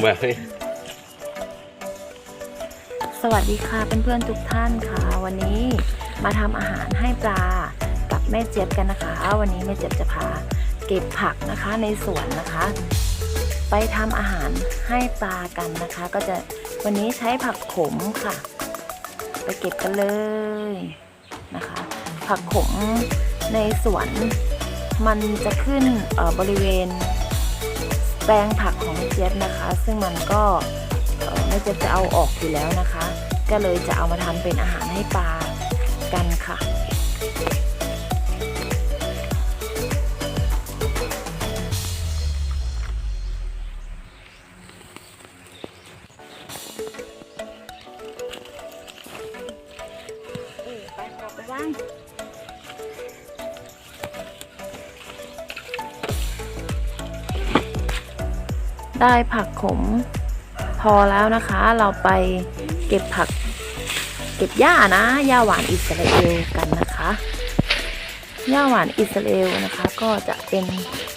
ำว่ะเฮ้ยสวัสดีค่ะเพื่อนๆทุกท่านค่ะ วันนี้มาทำอาหารให้ปลากับแม่เจี๊ยบกันนะคะ วันนี้แม่เจี๊ยบจะพาเก็บผักนะคะในสวนนะคะ ไปทำอาหารให้ปลากันนะคะ ก็จะวันนี้ใช้ผักขมค่ะ ไปเก็บกันเลยนะคะ ผักขมในสวนมันจะขึ้นบริเวณ แปลงผักของเจี๊ยบนะคะ ซึ่งมันก็เอ่อแม่จะจะเอาออกอยู่แล้วนะคะ ก็เลยจะเอามาทำเป็นอาหารให้ปลากันค่ะไปกลับไปบ้าง ได้ผักขมพอแล้วนะคะ เราไปเก็บผัก เก็บหญ้านะหญ้าหวานอิสราเอลกันนะคะหญ้าหวานอิสราเอลนะคะ ก็จะเป็น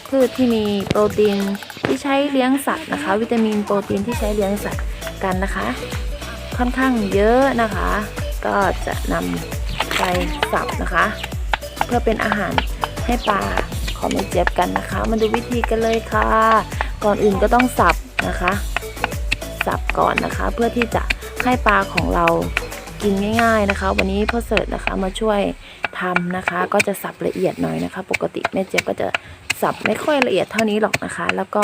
พืชที่มีโปรตีนที่ใช้เลี้ยงสัตว์นะคะ วิตามินโปรตีนที่ใช้เลี้ยงสัตว์กันนะคะ ค่อนข้างเยอะนะคะ ก็จะนำไปสับนะคะ เพื่อเป็นอาหารให้ปลาของแม่เจี๊ยบกันนะคะ มาดูวิธีกันเลยค่ะ ก่อนอื่นก็ต้องสับนะคะ สับก่อนนะคะ เพื่อที่จะให้ปลาของเรากินง่าย ๆนะคะ วันนี้พ่อเสิร์ตนะคะมาช่วยทำนะคะ ก็จะสับละเอียดหน่อยนะคะ ปกติแม่เจี๊ยบก็จะสับไม่ค่อยละเอียดเท่านี้หรอกนะคะ แล้วก็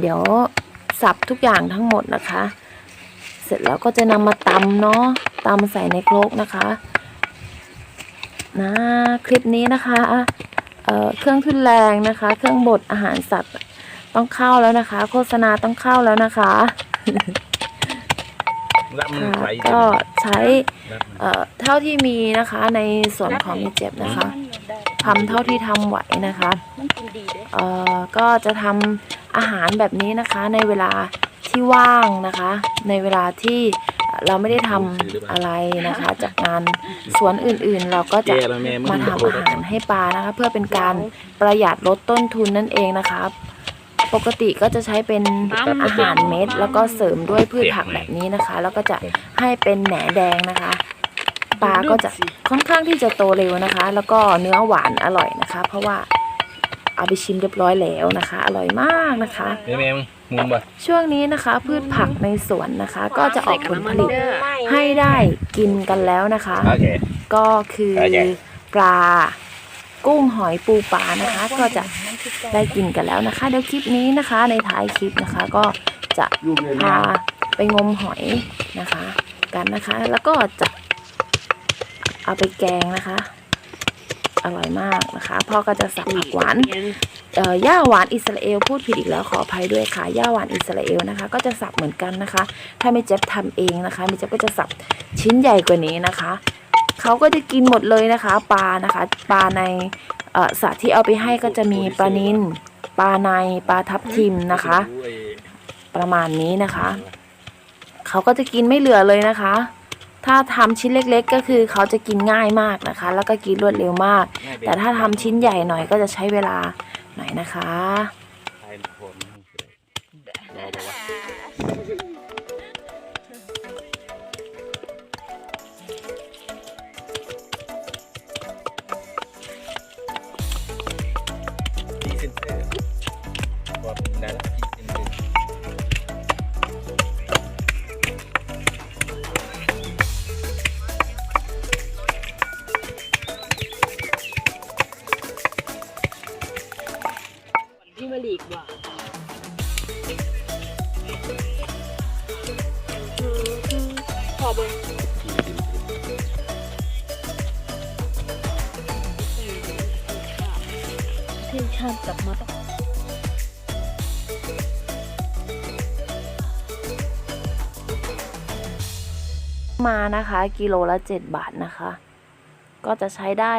เดี๋ยวสับทุกอย่างทั้งหมดนะคะ เสร็จแล้วก็จะนำมาตำเนาะตำใส่ในโครกนะคะ นะ คลิปนี้นะคะ เอ่อเครื่องทุนแรงนะคะ เครื่องบดอาหารสัตว์ต้องเข้าแล้วนะคะ โฆษณาต้องเข้าแล้วนะคะรับมันค่ะไหลก็ใช้รับมันเอ่อเท่าที่มีนะคะในส่วนของมีเจ็บนะคะทำเท่าที่ทำไหวนะคะมันกินดีเด้เอ่อก็จะทำอาหารแบบนี้นะคะในเวลาที่ว่างนะคะ ในเวลาที่ เราไม่ได้ทำอะไรนะคะ จากงานสวนอื่นๆ เราก็จะแกแล้วแม่มาทำอาหารให้ปลานะคะ เพื่อเป็นการประหยัดลดต้นทุนนั่นเองนะคะ ปกติก็จะใช้เป็นอาหารเม็ด แล้วก็เสริมด้วยพืชผักแบบนี้นะคะ แล้วก็จะให้เป็นแหนแดงนะคะ ปลาก็จะค่อนข้างที่จะโตเร็วนะคะ แล้วก็เนื้อหวานอร่อยนะคะ เพราะว่า เอาไปชิมเรียบร้อยแล้วนะคะ อร่อยมากนะคะแม่แม่มึงมุมบ่ช่วงนี้นะคะ พืชผักในสวนนะคะ ก็จะออกผลผลิตให้ได้กินกันแล้วนะคะ โอเค ก็คือโอเคปลากุ้งหอยปูปลานะคะ ก็จะได้กินกันแล้วนะคะ เดี๋ยวคลิปนี้นะคะ ในท้ายคลิปนะคะ ก็จะพาไปงมหอยนะคะ กันนะคะ แล้วก็จะเอาไปแกงนะคะ อร่อยมากนะคะ พ่อก็จะสับผักหวานเอ่อย่าหวานอิสราเอลพูดผิดอีกแล้วขออภัยด้วยค่ะย่าหวานอิสราเอลนะคะ ก็จะสับเหมือนกันนะคะ ถ้าไม่เจ็บทำเองนะคะไม่เจ็บก็จะสับชิ้นใหญ่กว่านี้นะคะเขาก็จะกินหมดเลยนะคะ ปลานะคะ ปลาในเอ่อสระที่เอาไปให้ก็จะมีปลานิลปลาในปลาทับทิมนะคะ ประมาณนี้นะคะเขาก็จะกินไม่เหลือเลยนะคะ ถ้าทำชิ้นเล็ก ๆ ก็คือเขาจะกินง่ายมากนะคะ แล้วก็กินรวดเร็วมาก แต่ถ้าทำชิ้นใหญ่หน่อยก็จะใช้เวลาหน่อยนะคะพรีเซนเตอร์พอเป็นดารา ที่ชาติกลับมาต้อมานะคะ กิโลละ 7 บาทนะคะ ก็จะใช้ได้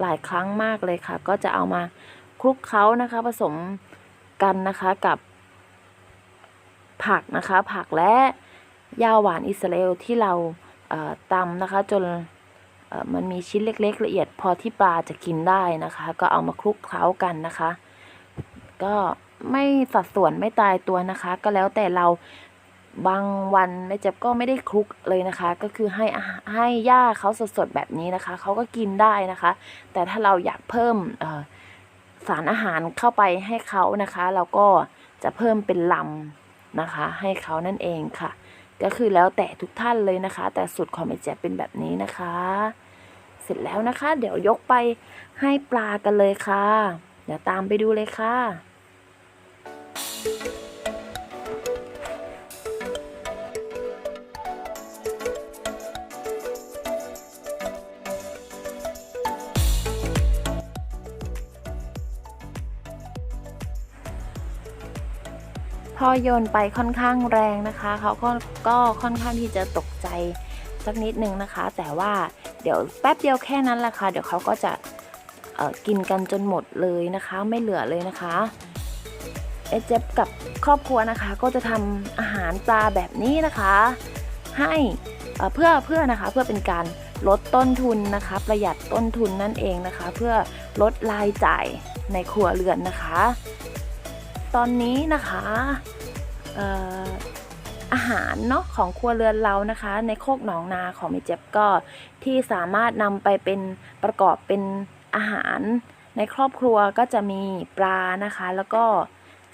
หลายครั้งมากเลยค่ะ ก็จะเอามาคลุกเคล้านะคะ ผสมกันนะคะกับผักนะคะ ผักและย่าหวานอิสราเอลที่เราตำนะคะ จน มันมีชิ้นเล็ก ๆ ละเอียดพอที่ปลาจะกินได้นะคะ ก็เอามาคลุกเคล้ากันนะคะ ก็ไม่สัดส่วนไม่ตายตัวนะคะ ก็แล้วแต่เราบางวันแม่เจ็บก็ไม่ได้คลุกเลยนะคะ ก็คือให้ให้หญ้าเขาสดๆแบบนี้นะคะเขาก็กินได้นะคะ แต่ถ้าเราอยากเพิ่มสารอาหารเข้าไปให้เขานะคะ เราก็จะเพิ่มเป็นลำนะคะ ให้เขานั่นเองค่ะ ก็คือแล้วแต่ทุกท่านเลยนะคะ แต่สูตรของแม่แจ๊บเป็นแบบนี้นะคะ เสร็จแล้วนะคะ เดี๋ยวยกไปให้ปลากันเลยค่ะ เดี๋ยวตามไปดูเลยค่ะ พอโยนไปค่อนข้างแรงนะคะ เขาก็ก็ค่อนข้างที่จะตกใจสักนิดนึงนะคะ แต่ว่าเดี๋ยวแป๊บเดียวแค่นั้นแหละค่ะ เดี๋ยวเขาก็จะกินกันจนหมดเลยนะคะ ไม่เหลือเลยนะคะเอเจ็บกับครอบครัวนะคะ ก็จะทำอาหารปลาแบบนี้นะคะ ให้เพื่อเพื่อนะคะเพื่อเป็นการลดต้นทุนนะคะ ประหยัดต้นทุนนั่นเองนะคะ เพื่อลดรายจ่ายในครัวเรือนนะคะ ตอนนี้นะคะเอ่ออาหารเนาะของครัวเรือนเรานะคะ ในโคกหนองนาของมิเจ็บก็ที่สามารถนำไปเป็นประกอบเป็นอาหาร ในครอบครัวก็จะมีปลานะคะ แล้วก็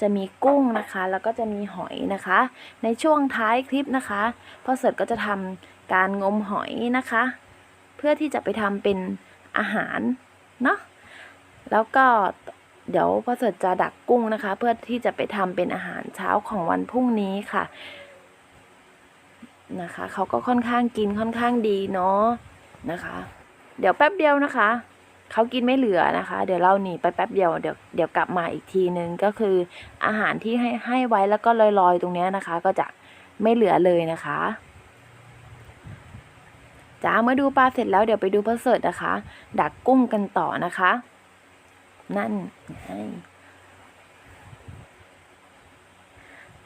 จะมีกุ้งนะคะ แล้วก็จะมีหอยนะคะ ในช่วงท้ายคลิปนะคะพ่อเสิร์ตก็จะทำการงมหอยนะคะ เพื่อที่จะไปทำเป็นอาหารเนาะแล้วก็ เดี๋ยวพ่อเสิร์ตจะดักกุ้งนะคะ เพื่อที่จะไปทำเป็นอาหารเช้าของวันพรุ่งนี้ค่ะ นะคะเขาก็ค่อนข้างกินค่อนข้างดีเนาะนะคะ เดี๋ยวแป๊บเดียวนะคะเขากินไม่เหลือนะคะ เดี๋ยวเราหนีไปแป๊บเดียวเดี๋ยวเดี๋ยวกลับมาอีกทีนึงก็คืออาหารที่ให้ให้ไว้แล้วก็ลอยๆ ตรงนี้นะคะ ก็จะไม่เหลือเลยนะคะจ้าเมื่อดูปลาเสร็จแล้วเดี๋ยวไปดูพ่อเสิร์ตนะคะ ดักกุ้งกันต่อนะคะ นั่นไง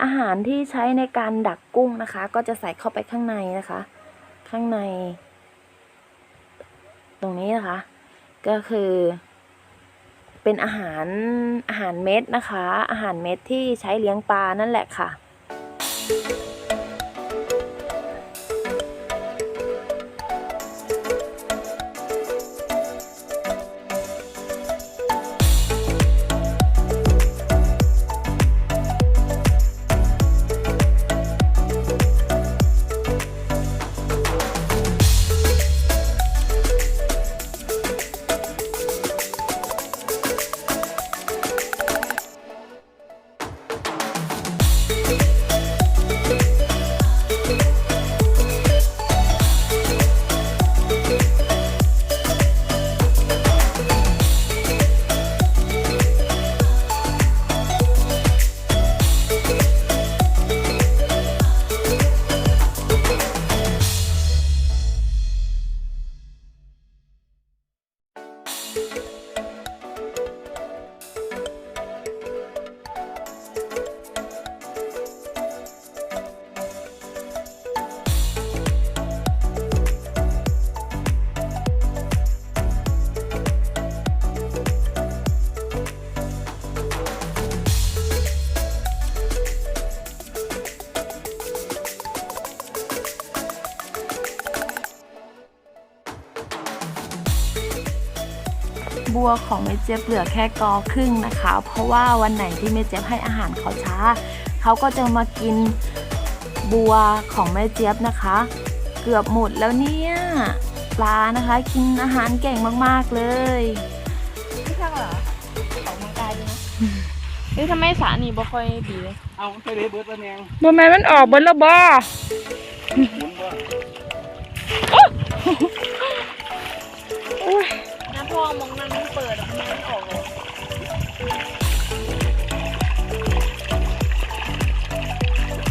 อาหารที่ใช้ในการดักกุ้งนะคะ ก็จะใส่เข้าไปข้างในนะคะ ข้างใน ตรงนี้นะคะ ก็คือ เป็นอาหารอาหารเม็ดนะคะ อาหารเม็ดที่ใช้เลี้ยงปลานั่นแหละค่ะ ของเมเจยบเหลือแค่กอครึ่งนะคะ เพราะว่าวันไหนที่เมเจยบให้อาหารเขาช้า เขาก็จะมากินบัวของแม่เจี๊ยบนะคะ เกือบหมดแล้วเนี่ยปลานะคะ กินอาหารเก่งมาก ๆ เลยไม่ใช่เหรอออกกำลังกายดีนะเฮ้ยทำไมสานี่บ่ค่อยดีเลย เอาใส่เลยเบิร์ดละแนงบ่แม่นมันออกเบิดแล้วบ่หมุนบ่น้า พ่อมองนั่นมันเปิดอะมันออกเลย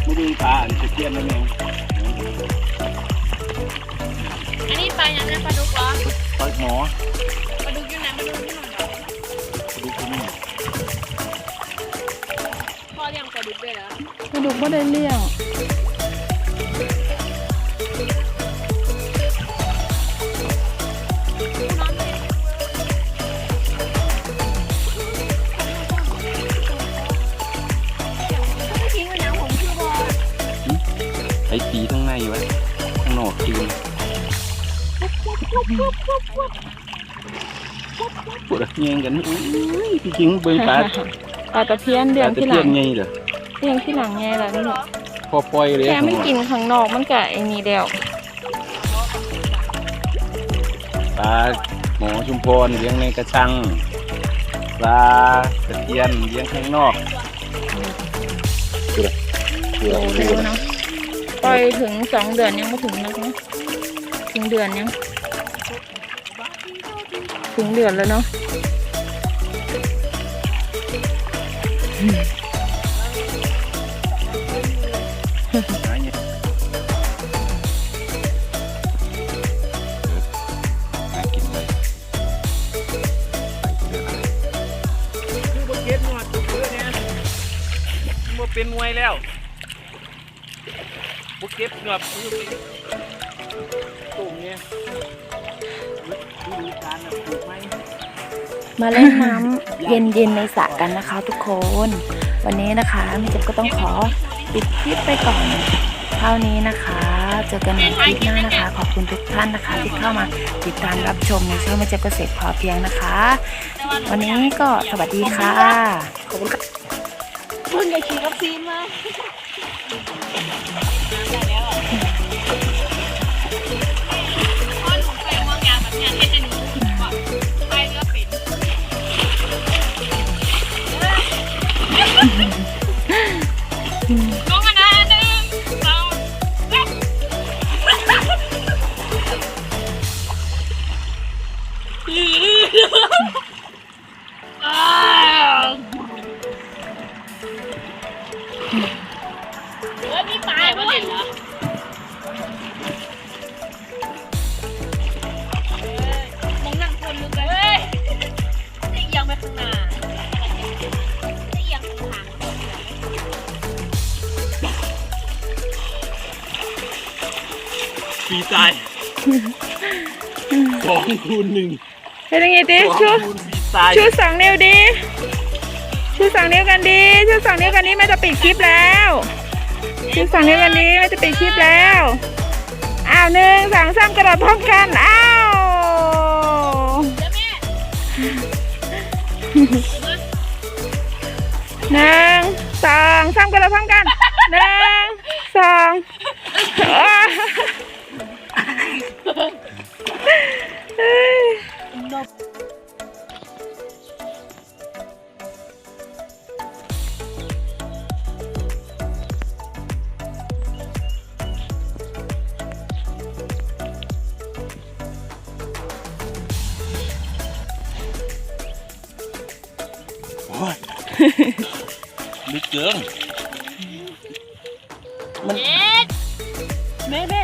ไม่ดูปลาอันจะเทียนละแนงอันนี้ปลาอย่างนั้นปลาดุกเหรอปลาหมอปลาดุกอยู่ไหนปลาดุกอยู่ไหนเหรอดูที่นี่พ่อเลี้ยงปลาดุกด้วยเหรอกระดูกไม่ได้เลี้ยง ปวดเงียงกันอุ้ยพี่จริงเบิ่งปลาปลาตะเพียนเดือนตะที่หเพีลัยงนไงเหรอเดือนที่หลังไงล่ะนี่พอปล่อยเลยแค่ไม่กินข้างนอกมันก็ไอ้นี่เดียวปลาหมอชุมพรเลี้ยงในกระชังปลาตะเพียนเลี้ยงข้างนอกดูเลยดูโตเลยเร็วเนาะปล่อยถึงสองเดือนยังไม่ถึงนะเนาะถึงเดือนยัง ถึงเดือนแล้วเนาะเงี้ยหากินเลยคือบุกเก็บหนวดตัวเพื่อเนี่ยบ่เป็นมวยแล้วบ่เก็บหนวดคือเป็นตุ่มเนี่ย มาเล่นน้ำเย็นๆในสระกันนะคะ ทุกคน วันนี้นะคะมิจับก็ต้องขอปิดคลิปไปก่อนเท่านี้นะคะ เจอกันในคลิปหน้านะคะ ขอบคุณทุกท่านนะคะ ที่เข้ามาติดตามรับชมในช่องมิจับเกษตรพอเพียงนะคะ วันนี้ก็สวัสดีค่ะเพิ่งจะฉีดวัคซีนมา ปีตายสองคูณหนึ่งเฮ้ยยังไงดิสองชูคูณปีตายชูสองนิ้วดิชูสองนิ้วกันดิชูสองนิ้วกันดิแม่จะปิดคลิปแล้วชูสองนิ้วกันดิแม่จะปิดคลิปแล้วอ้าวหนึ่งสองสามกระโดดพร้อมกันอ้าวหนึ่งสองสามกระโดดพร้อมกันหนึ่ เกินมันแม่แม่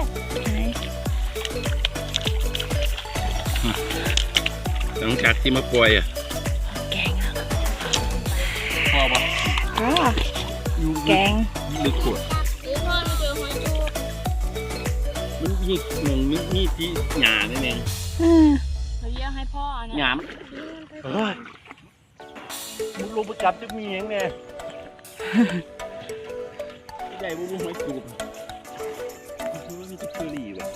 หลังจากที่มาปล่อยอะแกงแล้วพ่อปะอ๋อแกงลึกขวดมันมีหนึ่งมีมีที่หยาเนี่ยเองอืมเขาเรียกให้พ่อหเนี่ยยามันเฮ้ยมึงลงไปจับจะมีเองเนี่ย ใหญ่บุ้งหอยจูบมันคือว่ามีที่เชอรี่ว่ะ